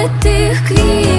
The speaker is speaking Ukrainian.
притих квіт.